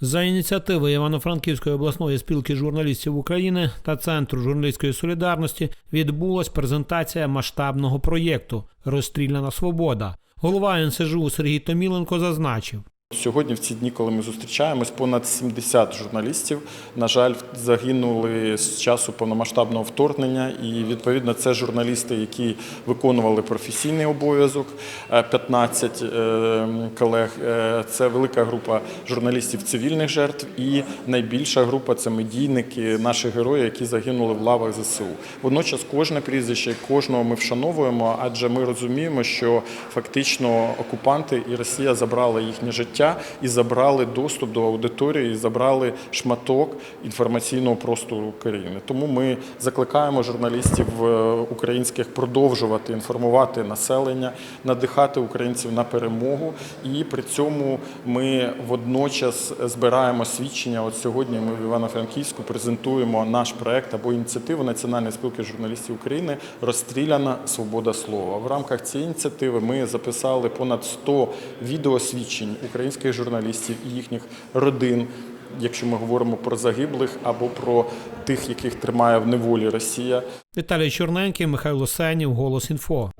За ініціативи Івано-Франківської обласної спілки журналістів України та Центру журналістської солідарності відбулась презентація масштабного проєкту Розстріляна свобода. Голова НСЖУ Сергій Томіленко зазначив. Сьогодні, в ці дні, коли ми зустрічаємось, понад 70 журналістів, на жаль, загинули з часу повномасштабного вторгнення. І відповідно це журналісти, які виконували професійний обов'язок. Е, 15 е, колег. Е, Це велика група журналістів цивільних жертв, і найбільша група це медійники, наші герої, які загинули в лавах ЗСУ. Водночас кожне прізвище, кожного ми вшановуємо, адже ми розуміємо, що фактично окупанти і Росія забрали їхнє життя і забрали доступ до аудиторії, і забрали шматок інформаційного простору України. Тому ми закликаємо журналістів е, українських продовжувати інформувати населення, надихати українців на перемогу. І при цьому ми водночас збираємо свідчення. От сьогодні ми в Івано-Франківську презентуємо наш проект або ініціативу Національної спілки журналістів України Розстріляна свобода слова. В рамках цієї ініціативи ми записали понад 100 відеосвідчень українських журналістів і їхніх родин. Якщо ми говоримо про загиблих або про тих, яких тримає в неволі Росія, Віталій Чорненький, Михайло Сенів, Голос Інфо.